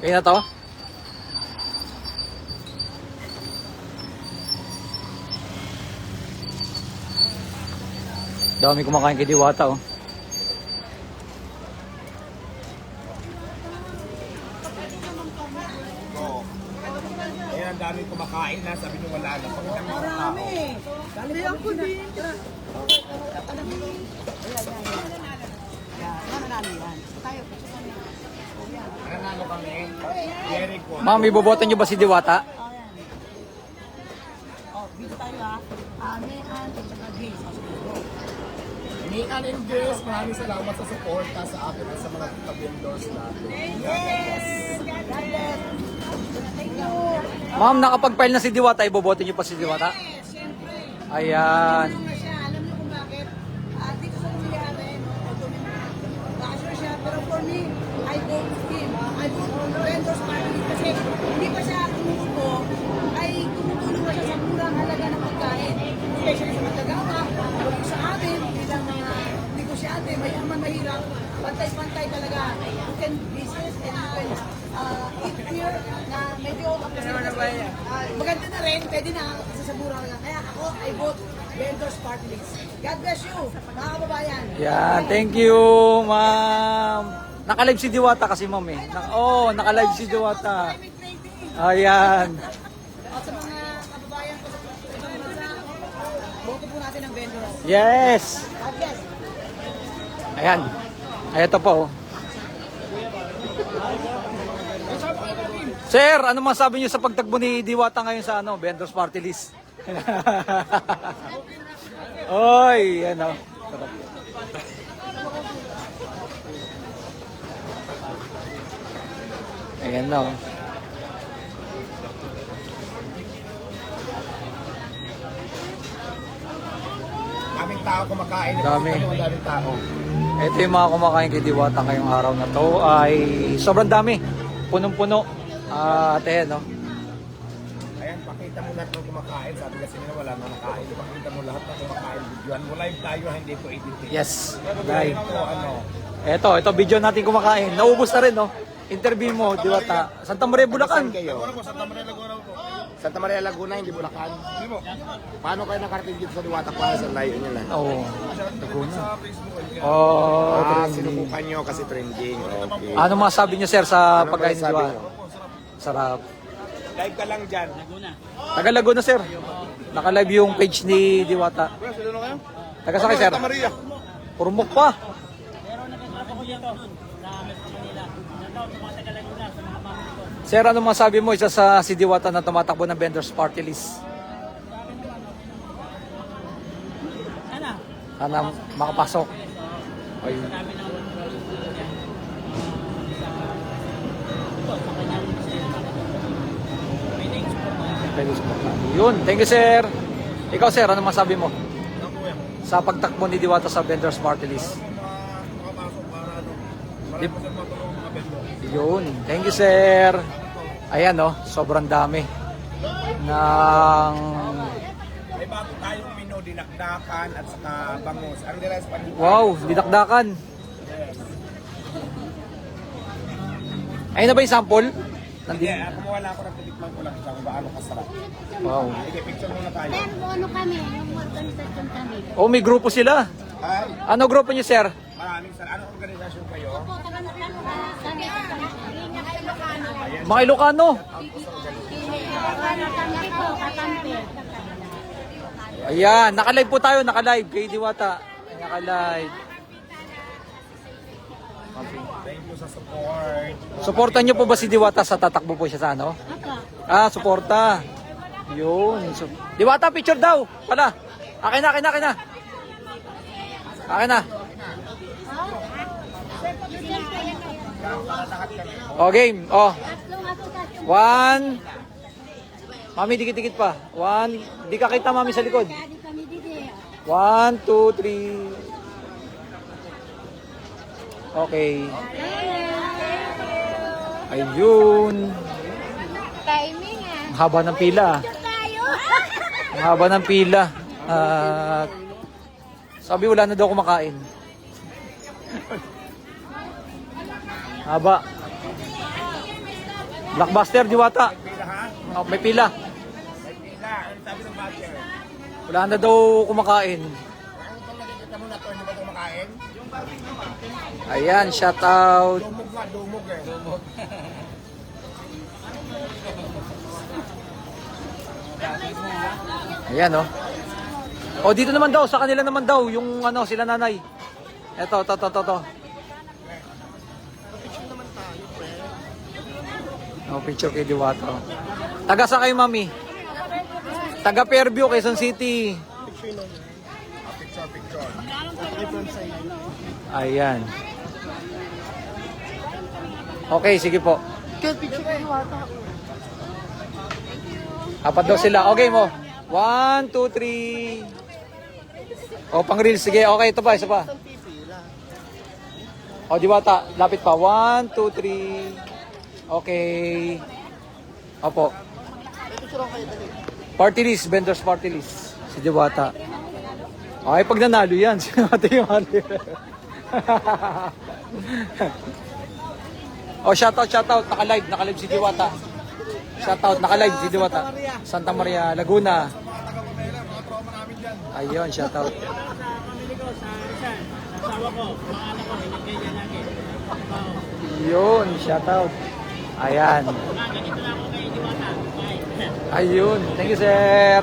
Kaya na to? Dami kumakain kay Diwata oh. Ayan, ang daming kumakain na. Sabi nyo wala na. Ang mga tao. Hindi ako din. Nanalo kami. Very good. Ma'am, iboboto nyo ba si Diwata? Oh, dito tayo. Ah, Nean at saka Grace. Nian and Grace, maraming salamat sa suporta sa akin at sa mga vendors natin. Ma'am, nakapag-file na si Diwata, iboboto nyo pa si Diwata? Ayan. Ano nga siya, alam niyo kung bakit? Ah, dito sa nangyari, Bachelor siya, pero for me, I vote with him. I vote for vendors party kasi hindi pa siya tumutubo, ay tumutulong pa siya sa murang halaga ng pagkain. Especially sa Matagawa, o sa amin, bilang mga negosyante, mayaman, mahirap, pantay-pantay talaga. You can business and you can uh, eat here na medyo uh, maganda na rin, pwede na kasi sa murang halaga. Kaya ako, I vote vendors party list. God bless you, mga kababayan. Yan, thank you, ma'am. Naka-live si Diwata kasi, ma'am eh. Na- oh, naka-live si Diwata. Ayan. At sa mga kababayan ko sa sa ibang bansa, boto po natin ang vendors. Yes. God bless. Ayan. Ay, ito po. oh. Sir, ano masabi niyo sa pagtagbo ni Diwata ngayon sa ano, vendors party list? Oy, ano. Ayan oh. Daming tao kumakain. Dami. Ang daming tao. Ito yung mga kumakain kay Diwata ngayong araw na to ay sobrang dami. Punong-puno. Ah, ate, no? Ayan, pakita mo lahat ng kumakain. Sabi kasi nila wala na nakain. Pakita mo lahat ng kumakain. Videoan mo live tayo, hindi ko editing. Yes. Live. ko ano, Ito, ito video natin kumakain. Naubos na rin, no? Interview mo, Diwata. Santa Maria, Bulacan. Saan kayo? Santa Maria Laguna po. Santa Maria Laguna, hindi Bulacan. Hindi mo. Paano kayo nakarating dito sa Diwata para sa live nyo lang? Oo. Laguna. Oh, Ah, sinubukan nyo kasi trending. Okay. Ano masabi niyo, sir, sa Ano pagkain ni masabi Diwata? Sarap. Live ka lang dyan. Taga Laguna, sir. Naka-live yung page ni Diwata. Sino na kayo? Taga sa sir? Maria. Purmok pa. Sir, ano masabi mo isa sa si Diwata na tumatakbo ng vendors party list? Sana makapasok. Ay. Pwede suportahan. Yun, thank you sir. Ikaw sir, ano masabi mo? Sa pagtakbo ni Diwata sa vendors party list? Di- Yun. Thank you, sir. Ayan, no. Sobrang dami. Ng... May bago tayong menu, dinakdakan at saka bangus. Ang is panipay. Wow, didakdakan. Ayun na ba yung sample? Hindi, Nandito. ah, kumuha lang ako ng titikman ko lang kung gaano kasarap. Wow. Sige, picture muna tayo. Pero ano kami, yung organisasyon kami. Oh, may grupo sila. Ay, Ano grupo niyo, sir? maraming sal. Anong organisasyon kayo? Po, taga na kami, kami, Linya Ilocano. Mga Ilocano. Ayan, naka-live po tayo, naka-live kay Diwata. Naka-live. Thank you sa support. Suportan niyo po ba si Diwata sa tatakbo po siya sa ano? Ah, suporta. Yun. So, Diwata, picture daw. Pala. Akin na, akin na, akin na. Akin na. O, game. O, asosasyon. one. Mami, dikit-dikit pa. One. Di ka kita, mami, sa likod. One, two, three. Okay. Ayun. Timing haba ng pila. Ang haba ng pila. At sabi wala na daw kumakain. Haba. Blockbuster, Diwata. Oh, may pila. May pila. Ano sabi ng batcher? Wala na daw kumakain. Na? Ayan, shout out. Dumog nga, dumog. Ayan, oh. O, dito naman daw, sa kanila naman daw, yung ano, sila nanay. Eto, to, to, to, to. Oh, picture kay Diwata. oh. Taga sa kayo, mami? Taga Fairview, Quezon City. Picture, picture. Ayan. Okay, sige po. Apat daw sila. Okay mo. One, two, three. O, pang reels. Sige, okay. Ito pa, isa pa. O, diwata. Lapit pa. One, two, three. Okay. Opo. Party list. Vendors party list. Si Diwata. Okay, pag nanalo yan. Si ano yun. oh, shoutout, shoutout. Naka-live, naka-live si Diwata. Shoutout, naka-live si Diwata. Santa Maria, Laguna. Ayun, shoutout. Yun, shoutout. Ayan. Ayun, thank you sir.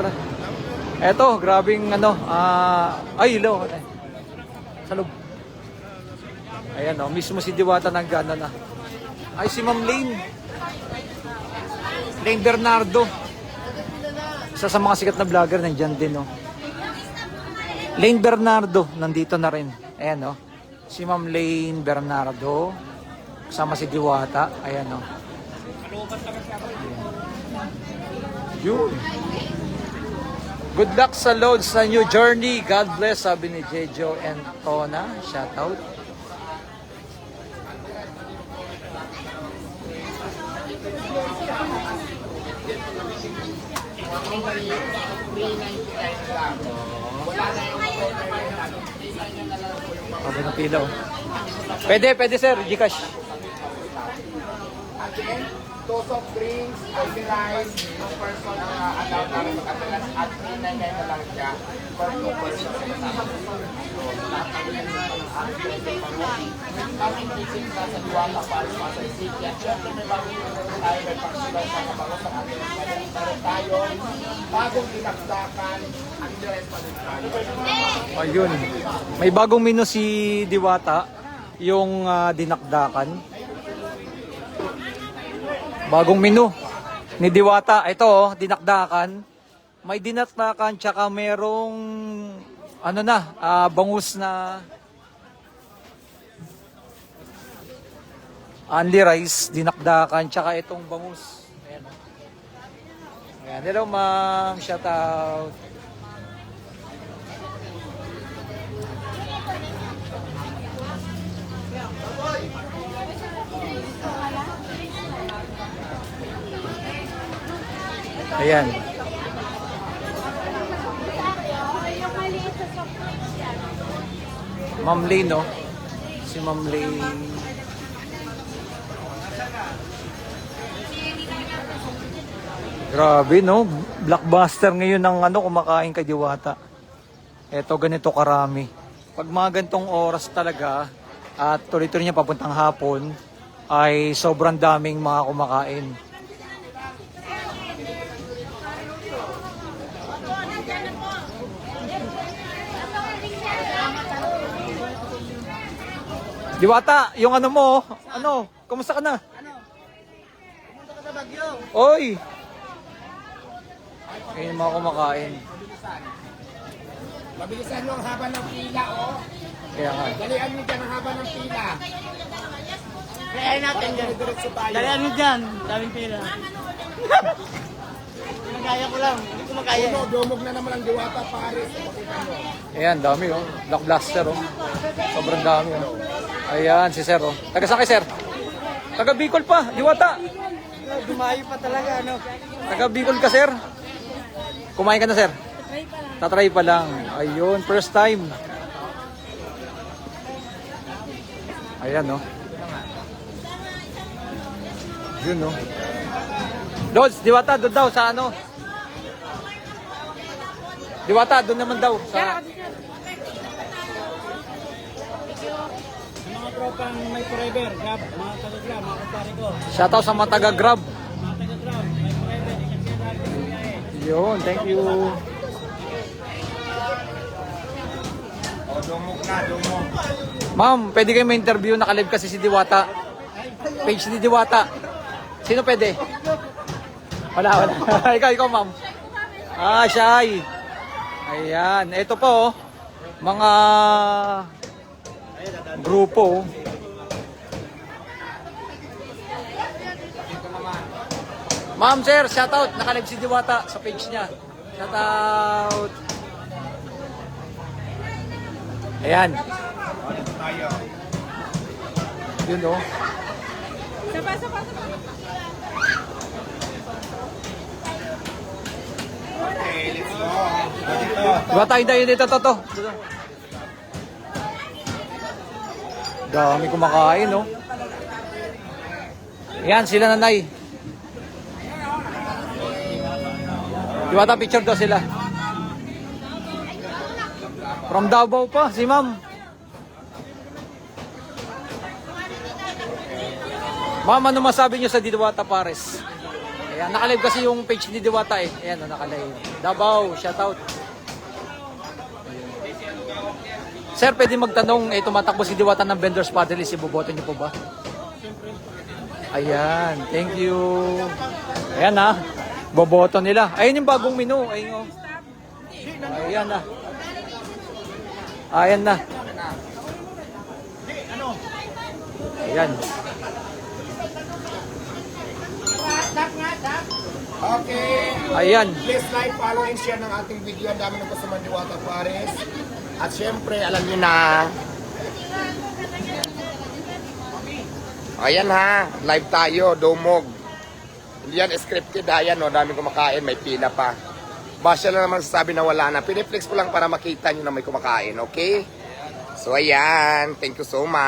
Eto, grabing ano, ah, ay, hello. Sa loob. Ayan o, mismo si Diwata nag ano na. Ay, si Ma'am Lane. Lane Bernardo. Isa sa mga sikat na vlogger, nandyan din o. Lane Bernardo, nandito na rin. Ayan o. Si Ma'am Lane Bernardo. Kasama si Diwata. Ayan o. Yun. Good luck sa loads sa new journey. God bless, sabi ni Jejo and Tona. Shout out. Oh. Pwede, pwede sir, Gcash. Two soft drinks, ice two person na allowed namin makatalas at 399 na lang siya for two person sa kasama. So, lahat ng ganyan ng ating Kaming visit na sa para sa City. At syempre may bagong tayo, may paksilan sa kabango sa ating meron tayo bagong dinakdakan ang dress pa din tayo. Ayun. May bagong menu si Diwata, yung ah, dinakdakan. Bagong menu ni Diwata. Ito oh, dinakdakan. May dinakdakan tsaka merong ano na, ah, bangus na only rice, dinakdakan, tsaka itong bangus. Ayan. oh. Ayan. Hello ma'am, shout out. Ayan. Ma'am Lane, no? Si Ma'am Lane. Grabe, no? Blockbuster ngayon ng ano, kumakain kay Diwata. Eto, ganito karami. Pag mga gantong oras talaga, at tuloy-tuloy niya papuntang hapon, ay sobrang daming mga kumakain. Diwata, yung ano mo, ano, kumusta ka na? Ano? Pumunta ka sa Bagyo. Oy! Ayun mga kumakain. Mabilisan nyo ang haba ng pila, oh. Kaya nga. Dalian nyo dyan ang haba ng pila. Kaya natin dyan. Dalian mo dyan. Daming pera. Magaya ko lang. Hindi ko magaya. Puno, dumog na naman ang diwata, nyo. Ayan, dami oh. Black Blaster oh. Sobrang dami oh. Ayan, si Sir oh. Taga kay Sir? Taga Bicol pa, Diwata. Dumayo pa talaga, ano. Taga Bicol ka, Sir. Kumain ka na, Sir? Tatry pa lang. Ayun, first time. Ayan, no? Yun, no? Lods, Diwata, doon daw sa ano? Diwata, doon naman daw. Sa... tropang may forever, grab, mga taga-grab, mga kumpare ko. Shoutout sa mga taga-grab. Mga taga-grab, may forever, lagi ng biyahe. Yun, thank you. O, dumog na, dumog. Ma'am, pwede kayo ma-interview. Nakalive kasi si Diwata. Page ni Diwata. Sino pwede? Wala, wala. ikaw, ikaw, ma'am. Ah, shy. Ayan. Ito po, oh. mga grupo. Ma'am, sir, shoutout. Nakalive si Diwata sa page niya. Shoutout. Ayan. Tayo. Yun, oh. Okay, let's go. Dito. Diba tayo tayo? Dami kumakain, no? Yan, sila nanay. Diba ta picture daw sila? From Davao pa, si ma'am. Ma'am, ano masabi niyo sa Diwata Pares? Ayan, nakalive kasi yung page ni Diwata eh. Ayan, nakalive. Davao, shoutout. Sir, pwede magtanong, eh, tumatakbo si Diwata ng vendors paddle, iboboto niyo po ba? Ayan, thank you. Ayan ha, boboto nila. Ayun yung bagong menu. Ayun oh. Ayan na. Ayan na. Ayan. Okay. Ayan. Please like, follow, and share ng ating video. Ang dami ng customer ni Wata Pares. At syempre, alam niyo na. Ayan ha, live tayo, dumog. Hindi yan scripted ha, yan o, dami kumakain, may pila pa. Basya lang naman sasabi na wala na. Piniflex ko lang para makita nyo na may kumakain, okay? So ayan, thank you so much.